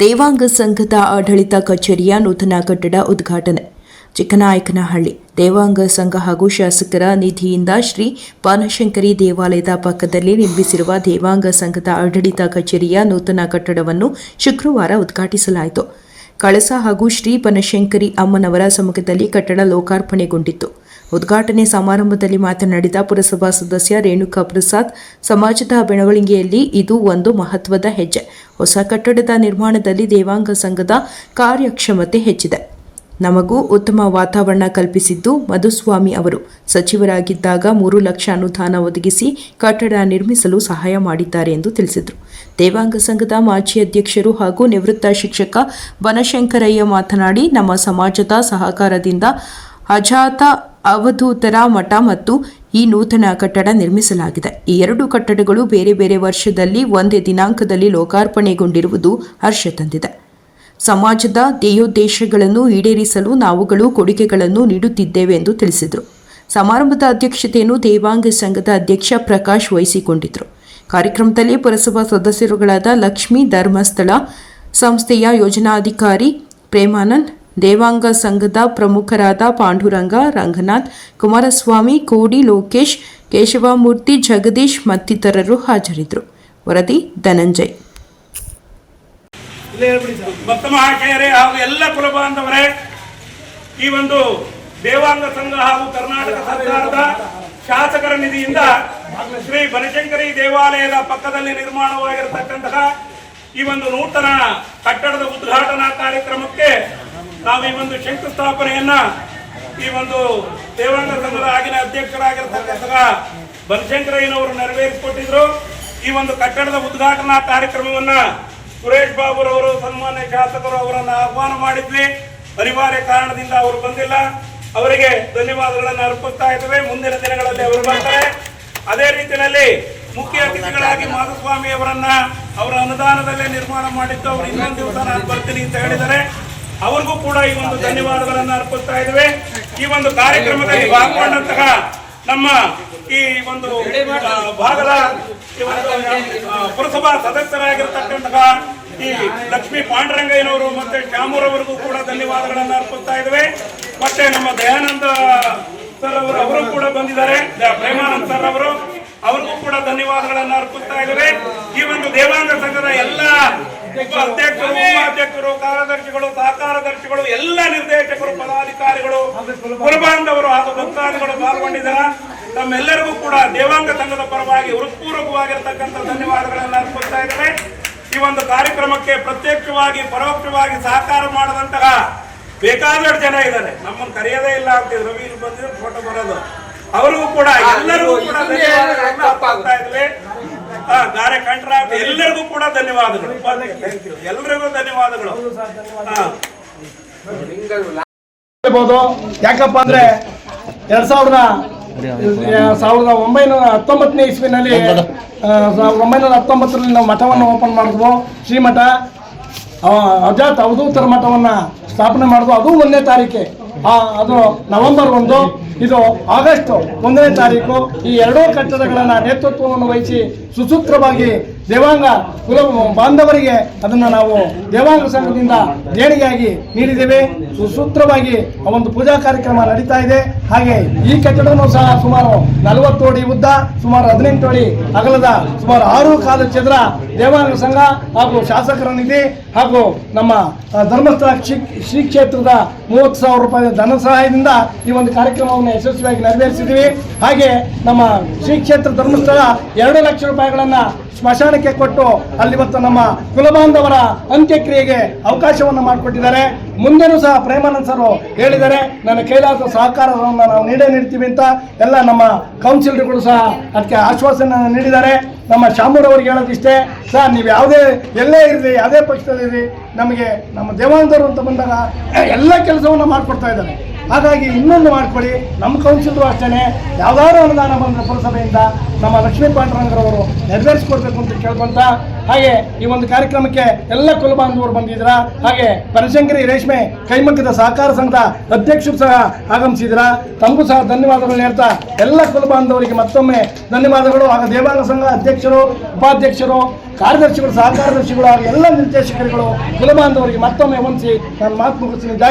ದೇವಾಂಗ ಸಂಘದ ಆಡಳಿತ ಕಚೇರಿಯ ನೂತನ ಕಟ್ಟಡ ಉದ್ಘಾಟನೆ. ಚಿಕ್ಕನಾಯಕನಹಳ್ಳಿ ದೇವಾಂಗ ಸಂಘ ಹಾಗೂ ಶಾಸಕರ ನಿಧಿಯಿಂದ ಶ್ರೀ ಪಾನಶಂಕರಿ ದೇವಾಲಯದ ಪಕ್ಕದಲ್ಲಿ ನಿರ್ಮಿಸಿರುವ ದೇವಾಂಗ ಸಂಘದ ಆಡಳಿತ ಕಚೇರಿಯ ನೂತನ ಕಟ್ಟಡವನ್ನು ಶುಕ್ರವಾರ ಉದ್ಘಾಟಿಸಲಾಯಿತು. ಕಳಸ ಹಾಗೂ ಶ್ರೀ ಬನಶಂಕರಿ ಅಮ್ಮನವರ ಸಮ್ಮುಖದಲ್ಲಿ ಕಟ್ಟಡ ಲೋಕಾರ್ಪಣೆಗೊಂಡಿತ್ತು. ಉದ್ಘಾಟನೆ ಸಮಾರಂಭದಲ್ಲಿ ಮಾತನಾಡಿದ ಪುರಸಭಾ ಸದಸ್ಯ ರೇಣುಕಾ ಪ್ರಸಾದ್, ಸಮಾಜದ ಬೆಳವಣಿಗೆಯಲ್ಲಿ ಇದು ಒಂದು ಮಹತ್ವದ ಹೆಜ್ಜೆ. ಹೊಸ ಕಟ್ಟಡದ ನಿರ್ಮಾಣದಲ್ಲಿ ದೇವಾಂಗ ಸಂಘದ ಕಾರ್ಯಕ್ಷಮತೆ ಹೆಚ್ಚಿದೆ. ನಮಗೂ ಉತ್ತಮ ವಾತಾವರಣ ಕಲ್ಪಿಸಿದ್ದು ಮಧುಸ್ವಾಮಿ ಅವರು. ಸಚಿವರಾಗಿದ್ದಾಗ ಮೂರು ಲಕ್ಷ ಅನುದಾನ ಒದಗಿಸಿ ಕಟ್ಟಡ ನಿರ್ಮಿಸಲು ಸಹಾಯ ಮಾಡಿದ್ದಾರೆ ಎಂದು ತಿಳಿಸಿದರು. ದೇವಾಂಗ ಸಂಘದ ಮಾಜಿ ಅಧ್ಯಕ್ಷರು ಹಾಗೂ ನಿವೃತ್ತ ಶಿಕ್ಷಕ ಬನಶಂಕರಯ್ಯ ಮಾತನಾಡಿ, ನಮ್ಮ ಸಮಾಜದ ಸಹಕಾರದಿಂದ ಅಜಾತ ಅವಧೂತರ ಮಠ ಮತ್ತು ಈ ನೂತನ ಕಟ್ಟಡ ನಿರ್ಮಿಸಲಾಗಿದೆ. ಈ ಎರಡು ಕಟ್ಟಡಗಳು ಬೇರೆ ಬೇರೆ ವರ್ಷದಲ್ಲಿ ಒಂದೇ ದಿನಾಂಕದಲ್ಲಿ ಲೋಕಾರ್ಪಣೆಗೊಂಡಿರುವುದು ಹರ್ಷ ತಂದಿದೆ. ಸಮಾಜದ ಧ್ಯೇಯೋದ್ದೇಶಗಳನ್ನು ಈಡೇರಿಸಲು ನಾವುಗಳು ಕೊಡುಗೆಗಳನ್ನು ನೀಡುತ್ತಿದ್ದೇವೆ ಎಂದು ತಿಳಿಸಿದರು. ಸಮಾರಂಭದ ಅಧ್ಯಕ್ಷತೆಯನ್ನು ದೇವಾಂಗ ಸಂಘದ ಅಧ್ಯಕ್ಷ ಪ್ರಕಾಶ್ ವಹಿಸಿಕೊಂಡಿದ್ದರು. ಕಾರ್ಯಕ್ರಮದಲ್ಲಿ ಪುರಸಭಾ ಸದಸ್ಯರುಗಳಾದ ಲಕ್ಷ್ಮೀ ಧರ್ಮಸ್ಥಳ ಸಂಸ್ಥೆಯ ಯೋಜನಾಧಿಕಾರಿ ಪ್ರೇಮಾನಂದ್ ದೇವಾಂಗ ಸಂಘದ ಪ್ರಮುಖರಾದ ಪಾಂಡುರಂಗ, ರಂಗನಾಥ್, ಕುಮಾರಸ್ವಾಮಿ, ಕೋಡಿ, ಲೋಕೇಶ್, ಕೇಶವಮೂರ್ತಿ, ಜಗದೀಶ್ ಮತ್ತಿತರರು ಹಾಜರಿದ್ದರು. ವರದಿ ಧನಂಜಯ್. ಹಾಗೂ ಎಲ್ಲ ಕುಲಬಾಂಧವರೇ ಈ ಒಂದು ದೇವಾಂಗ ಸಂಘ ಹಾಗೂ ಕರ್ನಾಟಕ ಸರ್ಕಾರದ ಶಾಸಕರ ನಿಧಿಯಿಂದ ಶ್ರೀ ಬನಶಂಕರಿ ದೇವಾಲಯದ ಪಕ್ಕದಲ್ಲಿ ನಿರ್ಮಾಣವಾಗಿರತಕ್ಕಂತಹ ಈ ಒಂದು ನೂತನ ಕಟ್ಟಡದ ಉದ್ಘಾಟನಾ ಕಾರ್ಯಕ್ರಮಕ್ಕೆ ನಾವು ಈ ಒಂದು ಶಂಕುಸ್ಥಾಪನೆಯನ್ನ ಈ ಒಂದು ದೇವಾಂಗ ಸಂಘದ ಆಗಿನ ಅಧ್ಯಕ್ಷರಾಗಿರ್ತಕ್ಕಂತಹ ಬನಶಂಕರಯ್ಯನವರು ನೆರವೇರಿಸಿಕೊಟ್ಟಿದ್ರು. ಈ ಒಂದು ಕಟ್ಟಡದ ಉದ್ಘಾಟನಾ ಕಾರ್ಯಕ್ರಮವನ್ನ ಸುರೇಶ್ ಬಾಬುರವರು, ಸನ್ಮಾನ್ಯ ಶಾಸಕರು ಅವರನ್ನು ಆಹ್ವಾನ ಮಾಡಿದ್ವಿ. ಅನಿವಾರ್ಯ ಕಾರಣದಿಂದ ಅವರು ಬಂದಿಲ್ಲ. ಅವರಿಗೆ ಧನ್ಯವಾದಗಳನ್ನು ಅರ್ಪಿಸ್ತಾ ಇದ್ದೇವೆ. ಮುಂದಿನ ದಿನಗಳಲ್ಲಿ ಅವರು ಬರ್ತಾರೆ. ಅದೇ ರೀತಿಯಲ್ಲಿ ಮುಖ್ಯ ಅತಿಥಿಗಳಾಗಿ ಮಾಧುಸ್ವಾಮಿ ಅವರನ್ನ ಅವರ ಅನುದಾನದಲ್ಲೇ ನಿರ್ಮಾಣ ಮಾಡಿದ್ದು. ಅವರು ಇನ್ನೊಂದು ದಿವಸ ನಾನು ಬರ್ತೀನಿ ಅಂತ ಹೇಳಿದ್ದಾರೆ. ಅವ್ರಿಗೂ ಕೂಡ ಈ ಒಂದು ಧನ್ಯವಾದಗಳನ್ನು ಅರ್ಪಿಸ್ತಾ ಇದ್ದೇವೆ. ಈ ಒಂದು ಕಾರ್ಯಕ್ರಮದಲ್ಲಿ ಭಾಗಗೊಂಡಂತಹ ನಮ್ಮ ಈ ಒಂದು ಭಾಗದ ಪುರಸಭಾ ಸದಸ್ಯರಾಗಿರ್ತಕ್ಕಂತಹ ಈ ಲಕ್ಷ್ಮೀ ಪಾಂಡುರಂಗಯ್ಯನವರು ಮತ್ತೆ ಶ್ಯಾಮೂರವರಿಗೂ ಕೂಡ ಧನ್ಯವಾದಗಳನ್ನು ಅರ್ಪಿಸ್ತಾ ಇದ್ದೇವೆ. ಮತ್ತೆ ನಮ್ಮ ದಯಾನಂದ ಸರ್ ಅವರು ಅವರು ಕೂಡ ಬಂದಿದ್ದಾರೆ. ಪ್ರೇಮಾನಂದ ಪ್ರೇಮಾನಂದ್ ಸರ್ ಅವರು, ಅವ್ರಿಗೂ ಕೂಡ ಧನ್ಯವಾದಗಳನ್ನು ಅರ್ಪಿಸ್ತಾ ಇದ್ದೇವೆ. ಈ ಒಂದು ದೇವಾಂಗ ಸಂಘದ ಎಲ್ಲ ಉಪ ಅಧ್ಯಕ್ಷರು ಉಪಾಧ್ಯಕ್ಷರು ಕಾರ್ಯದರ್ಶಿಗಳು ಸಹಕಾರದರ್ಶಿಗಳು ಎಲ್ಲ ನಿರ್ದೇಶಕರು ಪದಾಧಿಕಾರಿಗಳು ಕುರುಬಾಂಧವರು ಹಾಗೂ ಭಕ್ತಾದಿಗಳು ಪಾಲ್ಗೊಂಡಿದ್ದಾರೆ? ತಮ್ಮೆಲ್ಲರಿಗೂ ಕೂಡ ದೇವಾಂಗ ಸಂಘದ ಪರವಾಗಿ ಹೃತ್ಪೂರ್ವಕವಾಗಿರ್ತಕ್ಕಂಥ ಧನ್ಯವಾದಗಳನ್ನು ಅರ್ಪಿಸ್ತಾ ಇದ್ದೇವೆ. ಈ ಒಂದು ಕಾರ್ಯಕ್ರಮಕ್ಕೆ ಪ್ರತ್ಯಕ್ಷವಾಗಿ ಪರೋಕ್ಷವಾಗಿ ಸಹಕಾರ ಮಾಡದಂತಹ ಬೇಕಾದಷ್ಟು ಜನ ಇದ್ದಾರೆ. ನಮ್ಮನ್ನು ಕರೆಯೋದೇ ಇಲ್ಲ ಅಂತ ರವಿ ಬಂದಿದ್ರೆ ಬಂದಿದ್ರು ಫೋಟೋ ಬರೋದು. ಅವರಿಗೂ ಕೂಡ ಎಲ್ಲರಿಗೂ ಕೂಡ ಧನ್ಯವಾದಗಳನ್ನ ಅರ್ಪಿಸ್ತಾ ಇದ್ದೇವೆ ಆ, ಗಾರೆ ಕಂಟ್ರಾಕ್ಟ್ ಎಲ್ಲರಿಗೂ ಕೂಡ ಧನ್ಯವಾದಗಳು. ಥ್ಯಾಂಕ್ ಯು ಎಲ್ಲರಿಗೂ ಧನ್ಯವಾದಗಳು. ಹೇಳ್ಬೋದು. ಯಾಕಪ್ಪ ಅಂದ್ರೆ ಎರಡ್ ಸಾವಿರದ ಸಾವಿರದ ಒಂಬೈನೂರ ಹತ್ತೊಂಬತ್ತನೇ ಇಸ್ವಿನಲ್ಲಿ ಸಾವಿರದ ಒಂಬೈನೂರ ಹತ್ತೊಂಬತ್ತರಲ್ಲಿ ನಾವು ಮಠವನ್ನು ಓಪನ್ ಮಾಡಿದ್ವು. ಶ್ರೀಮಠ ಆ, ಅಜಾತ್ ಅವಧೂತರ ಮಠವನ್ನು ಸ್ಥಾಪನೆ ಮಾಡಿದ್ವು. ಅದು ಒಂದನೇ ತಾರೀಕೆ ಅದು ನವೆಂಬರ್ ಒಂದು ಇದು ಆಗಸ್ಟ್ ಒಂದನೇ ತಾರೀಕು ಈ ಎರಡೂ ಕಟ್ಟಡಗಳನ್ನ ನೇತೃತ್ವವನ್ನು ವಹಿಸಿ ಸುಸೂತ್ರವಾಗಿ ದೇವಾಂಗ ಕುಲ ಬಾಂಧವರಿಗೆ ಅದನ್ನು ನಾವು ದೇವಾಂಗ ಸಂಘದಿಂದ ದೇಣಿಗೆಯಾಗಿ ನೀಡಿದ್ದೇವೆ. ಸುಸೂತ್ರವಾಗಿ ಒಂದು ಪೂಜಾ ಕಾರ್ಯಕ್ರಮ ನಡೀತಾ ಇದೆ. ಹಾಗೆ ಈ ಕಟ್ಟಡವೂ ಸಹ ಸುಮಾರು ನಲವತ್ತು ಅಡಿ ಉದ್ದ, ಸುಮಾರು ಹದಿನೆಂಟು ಅಡಿ ಅಗಲದ, ಸುಮಾರು ಆರು ಕಾಲು ಚದರ ದೇವಾಂಗ ಸಂಘ ಹಾಗೂ ಶಾಸಕರ ನಿಧಿ ಹಾಗೂ ನಮ್ಮ ಧರ್ಮಸ್ಥಳ ಶ್ರೀ ಕ್ಷೇತ್ರದ ಮೂವತ್ತು ಸಾವಿರ ರೂಪಾಯಿ ಧನ ಸಹಾಯದಿಂದ ಈ ಒಂದು ಕಾರ್ಯಕ್ರಮವನ್ನು ಯಶಸ್ವಿಯಾಗಿ ನೆರವೇರಿಸಿದ್ದೀವಿ. ಹಾಗೆ ನಮ್ಮ ಶ್ರೀ ಕ್ಷೇತ್ರ ಧರ್ಮಸ್ಥಳ ಎರಡು ಲಕ್ಷ ರೂಪಾಯಿಗಳನ್ನ ಸ್ಮಶಾನಕ್ಕೆ ಕೊಟ್ಟು ಅಲ್ಲಿವತ್ತು ನಮ್ಮ ಕುಲಬಾಂಧವರ ಅಂತ್ಯಕ್ರಿಯೆಗೆ ಅವಕಾಶವನ್ನು ಮಾಡಿಕೊಟ್ಟಿದ್ದಾರೆ. ಮುಂದೆನೂ ಸಹ ಪ್ರೇಮಾನಂದ್ ಸರ್ ಹೇಳಿದ್ದಾರೆ, ನನ್ನ ಕೈಲಾಸ ಸಹಕಾರವನ್ನು ನಾವು ನೀಡೇ ನೀಡ್ತೀವಿ ಅಂತ ಎಲ್ಲ ನಮ್ಮ ಕೌನ್ಸಿಲರ್ಗಳು ಸಹ ಅದಕ್ಕೆ ಆಶ್ವಾಸನೆ ನೀಡಿದ್ದಾರೆ. ನಮ್ಮ ಶಾಮೂರವ್ರಿಗೆ ಹೇಳೋದಿಷ್ಟೇ, ಸರ್, ನೀವು ಯಾವುದೇ, ಎಲ್ಲೇ ಇರಲಿ, ಯಾವುದೇ ಪಕ್ಷದಲ್ಲಿರಲಿ, ನಮಗೆ ನಮ್ಮ ದೇವಾನಂದರು ಅಂತ ಬಂದಾಗ ಎಲ್ಲ ಕೆಲಸವನ್ನು ಮಾಡಿಕೊಡ್ತಾ ಇದ್ದಾರೆ. ಹಾಗಾಗಿ ಇನ್ನೊಂದು ಮಾಡ್ಕೊಳ್ಳಿ. ನಮ್ಮ ಕೌನ್ಸಿಲರು ಅಷ್ಟೇ ಯಾವ್ದಾದ್ರು ಅನುದಾನ ಬಂದರೆ ಪುರಸಭೆಯಿಂದ ನಮ್ಮ ಲಕ್ಷ್ಮೀ ಪಾಂಡುರಂಗರವರು ನೆರವೇರಿಸಿಕೊಡ್ಬೇಕು ಅಂತ ಕೇಳ್ಕೊಂತ, ಹಾಗೆ ಈ ಒಂದು ಕಾರ್ಯಕ್ರಮಕ್ಕೆ ಎಲ್ಲ ಕುಲಬಾಂಧವರು ಬಂದಿದ್ರ ಹಾಗೆ ಬನಶಂಕರಿ ರೇಷ್ಮೆ ಕೈಮಗ್ಗದ ಸಹಕಾರ ಸಂಘದ ಅಧ್ಯಕ್ಷರು ಸಹ ಆಗಮಿಸಿದ್ರ ತಮಗೂ ಸಹ ಧನ್ಯವಾದಗಳು ಹೇಳ್ತಾ, ಎಲ್ಲ ಕುಲಬಾಂಧವರಿಗೆ ಮತ್ತೊಮ್ಮೆ ಧನ್ಯವಾದಗಳು. ಆಗ ದೇವಾಲಯ ಸಂಘ ಅಧ್ಯಕ್ಷರು, ಉಪಾಧ್ಯಕ್ಷರು, ಕಾರ್ಯದರ್ಶಿಗಳು ಸಹ ಕಾರ್ಯದರ್ಶಿಗಳು ಹಾಗೂ ಎಲ್ಲ ನಿರ್ದೇಶಕರುಗಳು, ಕುಲಬಾಂಧವರಿಗೆ ಮತ್ತೊಮ್ಮೆ ವಂದಿಸಿ ನಾನು ಮಾತು ಮುಗಿಸ್ತೀನಿ.